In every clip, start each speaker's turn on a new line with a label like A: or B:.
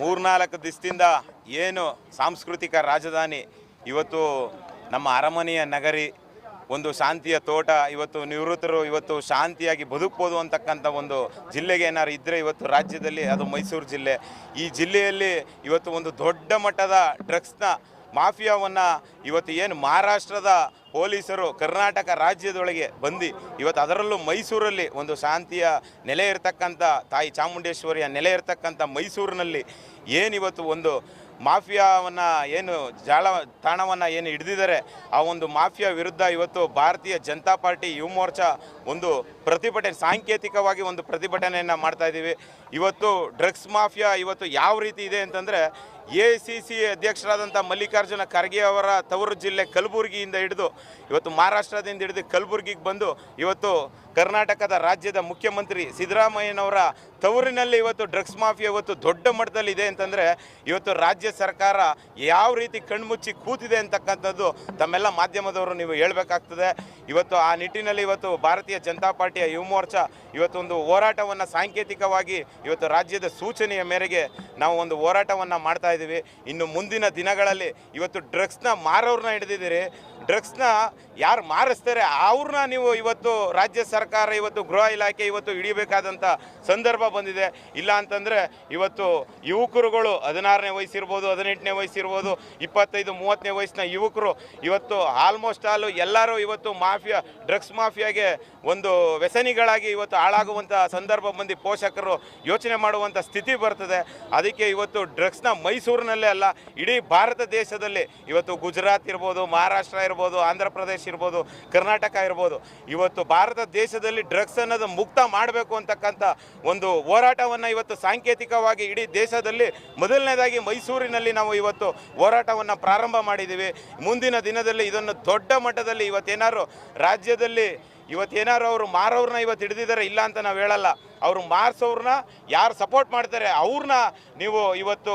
A: ಮೂರ್ನಾಲ್ಕು ದಿವಸದಿಂದ ಏನು ಸಾಂಸ್ಕೃತಿಕ ರಾಜಧಾನಿ, ಇವತ್ತು ನಮ್ಮ ಅರಮನೆಯ ನಗರಿ, ಒಂದು ಶಾಂತಿಯ ತೋಟ, ಇವತ್ತು ನಿವೃತ್ತರು ಇವತ್ತು ಶಾಂತಿಯಾಗಿ ಬದುಕ್ಬೋದು ಅಂತಕ್ಕಂಥ ಒಂದು ಜಿಲ್ಲೆಗೆ ಏನಾರು ಇದ್ದರೆ ಇವತ್ತು ರಾಜ್ಯದಲ್ಲಿ, ಅದು ಮೈಸೂರು ಜಿಲ್ಲೆ. ಈ ಜಿಲ್ಲೆಯಲ್ಲಿ ಇವತ್ತು ಒಂದು ದೊಡ್ಡ ಮಟ್ಟದ ಡ್ರಗ್ಸ್ನ ಮಾಫಿಯಾವನ್ನು ಇವತ್ತು ಏನು ಮಹಾರಾಷ್ಟ್ರದ ಪೊಲೀಸರು ಕರ್ನಾಟಕ ರಾಜ್ಯದೊಳಗೆ ಬಂದು ಇವತ್ತು ಅದರಲ್ಲೂ ಮೈಸೂರಲ್ಲಿ ಒಂದು ಶಾಂತಿಯ ನೆಲೆ ಇರತಕ್ಕಂಥ ತಾಯಿ ಚಾಮುಂಡೇಶ್ವರಿಯ ನೆಲೆ ಇರತಕ್ಕಂಥ ಮೈಸೂರಿನಲ್ಲಿ ಏನಿವತ್ತು ಒಂದು ಮಾಫಿಯಾವನ್ನು ಏನು ಜಾಳ ತಾಣವನ್ನು ಏನು ಹಿಡಿದಿದ್ದಾರೆ, ಆ ಒಂದು ಮಾಫಿಯಾ ವಿರುದ್ಧ ಇವತ್ತು ಭಾರತೀಯ ಜನತಾ ಪಾರ್ಟಿ ಯುವ ಮೋರ್ಚಾ ಒಂದು ಪ್ರತಿಭಟನೆ, ಸಾಂಕೇತಿಕವಾಗಿ ಒಂದು ಪ್ರತಿಭಟನೆಯನ್ನು ಮಾಡ್ತಾ ಇದ್ದೀವಿ. ಇವತ್ತು ಡ್ರಗ್ಸ್ ಮಾಫಿಯಾ ಇವತ್ತು ಯಾವ ರೀತಿ ಇದೆ ಅಂತಂದರೆ ಎ ಸಿ ಸಿ ಅಧ್ಯಕ್ಷರಾದಂಥ ಮಲ್ಲಿಕಾರ್ಜುನ ಖರ್ಗೆ ಅವರ ತವರು ಜಿಲ್ಲೆ ಕಲಬುರಗಿಯಿಂದ ಹಿಡಿದು ಇವತ್ತು ಮಹಾರಾಷ್ಟ್ರದಿಂದ ಹಿಡಿದು ಕಲಬುರಗಿಗೆ ಬಂದು ಇವತ್ತು ಕರ್ನಾಟಕದ ರಾಜ್ಯದ ಮುಖ್ಯಮಂತ್ರಿ ಸಿದ್ದರಾಮಯ್ಯನವರ ತವರಿನಲ್ಲಿ ಇವತ್ತು ಡ್ರಗ್ಸ್ ಮಾಫಿಯಾ ಇವತ್ತು ದೊಡ್ಡ ಮಟ್ಟದಲ್ಲಿ ಇದೆ ಅಂತಂದರೆ ಇವತ್ತು ರಾಜ್ಯ ಸರ್ಕಾರ ಯಾವ ರೀತಿ ಕಣ್ಮುಚ್ಚಿ ಕೂತಿದೆ ಅಂತಕ್ಕಂಥದ್ದು ತಮ್ಮೆಲ್ಲ ಮಾಧ್ಯಮದವರು ನೀವು ಹೇಳಬೇಕಾಗ್ತದೆ. ಇವತ್ತು ಆ ನಿಟ್ಟಿನಲ್ಲಿ ಇವತ್ತು ಭಾರತೀಯ ಜನತಾ ಪಾರ್ಟಿಯ ಯುವ ಮೋರ್ಚಾ ಇವತ್ತೊಂದು ಹೋರಾಟವನ್ನು ಸಾಂಕೇತಿಕವಾಗಿ ಇವತ್ತು ರಾಜ್ಯದ ಸೂಚನೆಯ ಮೇರೆಗೆ ನಾವು ಒಂದು ಹೋರಾಟವನ್ನು ಮಾಡ್ತಾ ಇದ್ದೀವಿ. ಇನ್ನು ಮುಂದಿನ ದಿನಗಳಲ್ಲಿ ಇವತ್ತು ಡ್ರಗ್ಸ್ನ ಮಾರೋರ್ನ ಹಿಡಿದಿದ್ದೀರಿ. ಡ್ರಗ್ಸ್ನ ಯಾರು ಮಾರಿಸ್ತಾರೆ ಅವ್ರನ್ನ ನೀವು ಇವತ್ತು ರಾಜ್ಯ ಸರ್ಕಾರ ಇವತ್ತು ಗೃಹ ಇಲಾಖೆ ಇವತ್ತು ಹಿಡಿಬೇಕಾದಂಥ ಸಂದರ್ಭ ಬಂದಿದೆ. ಇಲ್ಲ ಅಂತಂದರೆ ಇವತ್ತು ಯುವಕರುಗಳು ಹದಿನಾರನೇ ವಯಸ್ಸಿರ್ಬೋದು, ಹದಿನೆಂಟನೇ ವಯಸ್ಸಿರ್ಬೋದು, ಇಪ್ಪತ್ತೈದು, ಮೂವತ್ತನೇ ವಯಸ್ಸಿನ ಯುವಕರು ಇವತ್ತು ಆಲ್ಮೋಸ್ಟ್ ಆಲ್ ಎಲ್ಲರೂ ಇವತ್ತು ಮಾಫಿಯಾ ಡ್ರಗ್ಸ್ ಮಾಫಿಯಾಗೆ ಒಂದು ವ್ಯಸನಿಗಳಾಗಿ ಇವತ್ತು ಹಾಳಾಗುವಂಥ ಸಂದರ್ಭ ಬಂದು ಪೋಷಕರು ಯೋಚನೆ ಮಾಡುವಂಥ ಸ್ಥಿತಿ ಬರ್ತದೆ. ಅದಕ್ಕೆ ಇವತ್ತು ಡ್ರಗ್ಸ್ನ ಮೈಸೂರಿನಲ್ಲೇ ಅಲ್ಲ, ಇಡೀ ಭಾರತ ದೇಶದಲ್ಲಿ ಇವತ್ತು ಗುಜರಾತ್ ಇರ್ಬೋದು, ಮಹಾರಾಷ್ಟ್ರ ಇರ್ಬೋದು, ಆಂಧ್ರ ಪ್ರದೇಶ ಇರ್ಬೋದು, ಕರ್ನಾಟಕ ಇರ್ಬೋದು, ಇವತ್ತು ಭಾರತ ದೇಶದಲ್ಲಿ ಡ್ರಗ್ಸ್ ಅನ್ನೋದು ಮುಕ್ತ ಮಾಡಬೇಕು ಅಂತಕ್ಕಂಥ ಒಂದು ಹೋರಾಟವನ್ನು ಇವತ್ತು ಸಾಂಕೇತಿಕವಾಗಿ ಇಡೀ ದೇಶದಲ್ಲಿ ಮೊದಲನೇದಾಗಿ ಮೈಸೂರಿನಲ್ಲಿ ನಾವು ಇವತ್ತು ಹೋರಾಟವನ್ನು ಪ್ರಾರಂಭ ಮಾಡಿದ್ದೀವಿ. ಮುಂದಿನ ದಿನದಲ್ಲಿ ಇದನ್ನು ದೊಡ್ಡ ಮಟ್ಟದಲ್ಲಿ ಇವತ್ತೇನಾದ್ರು ರಾಜ್ಯದಲ್ಲಿ ಇವತ್ತೇನಾದ್ರು ಅವರು ಮಾರೋರ್ನ ಇವತ್ತು ಹಿಡಿದಿದ್ದಾರೆ ಇಲ್ಲ ಅಂತ ನಾವು ಹೇಳಲ್ಲ. ಅವರು ಮಾರ್ಸೋರ್ನ ಯಾರು ಸಪೋರ್ಟ್ ಮಾಡ್ತಾರೆ ಅವ್ರನ್ನ ನೀವು ಇವತ್ತು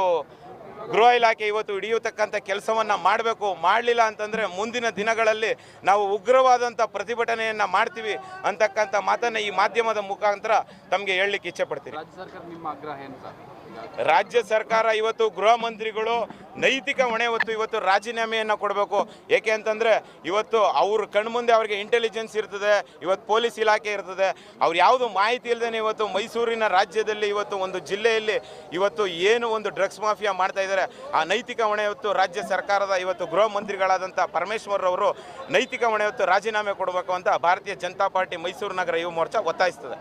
A: ಗೃಹ ಇಲಾಖೆ ಇವತ್ತು ಹಿಡಿಯತಕ್ಕಂಥ ಕೆಲಸವನ್ನು ಮಾಡಬೇಕು ಮಾಡಲಿಲ್ಲ ಅಂತಂದರೆ ಮುಂದಿನ ದಿನಗಳಲ್ಲಿ ನಾವು ಉಗ್ರವಾದಂಥ ಪ್ರತಿಭಟನೆಯನ್ನು ಮಾಡ್ತೀವಿ ಅಂತಕ್ಕಂಥ ಮಾತನ್ನು ಈ ಮಾಧ್ಯಮದ ಮುಖಾಂತರ ತಮಗೆ ಹೇಳಲಿಕ್ಕೆ ಇಚ್ಛೆ ಪಡ್ತೀನಿ. ರಾಜ್ಯ ಸರ್ಕಾರ ಇವತ್ತು ಗೃಹ ಮಂತ್ರಿಗಳು ನೈತಿಕ ಹೊಣೆ ಹೊತ್ತು ಇವತ್ತು ರಾಜೀನಾಮೆಯನ್ನು ಕೊಡಬೇಕು. ಏಕೆ ಅಂತಂದರೆ ಇವತ್ತು ಅವ್ರ ಕಣ್ಮುಂದೆ ಅವರಿಗೆ ಇಂಟೆಲಿಜೆನ್ಸ್ ಇರ್ತದೆ, ಇವತ್ತು ಪೊಲೀಸ್ ಇಲಾಖೆ ಇರ್ತದೆ. ಅವ್ರು ಯಾವುದು ಮಾಹಿತಿ ಇಲ್ಲದೇ ಇವತ್ತು ಮೈಸೂರಿನ ರಾಜ್ಯದಲ್ಲಿ ಇವತ್ತು ಒಂದು ಜಿಲ್ಲೆಯಲ್ಲಿ ಇವತ್ತು ಏನು ಒಂದು ಡ್ರಗ್ಸ್ ಮಾಫಿಯಾ ಮಾಡ್ತಾ ಇದ್ದಾರೆ ಆ ನೈತಿಕ ಹೊಣೆ ಹೊತ್ತು ರಾಜ್ಯ ಸರ್ಕಾರದ ಇವತ್ತು ಗೃಹ ಮಂತ್ರಿಗಳಾದಂಥ ಪರಮೇಶ್ವರ್ ಅವರು ನೈತಿಕ ಹೊಣೆ ಹೊತ್ತು ರಾಜೀನಾಮೆ ಕೊಡಬೇಕು ಅಂತ ಭಾರತೀಯ ಜನತಾ ಪಾರ್ಟಿ ಮೈಸೂರು ನಗರ ಯುವ ಮೋರ್ಚಾ ಒತ್ತಾಯಿಸ್ತದೆ.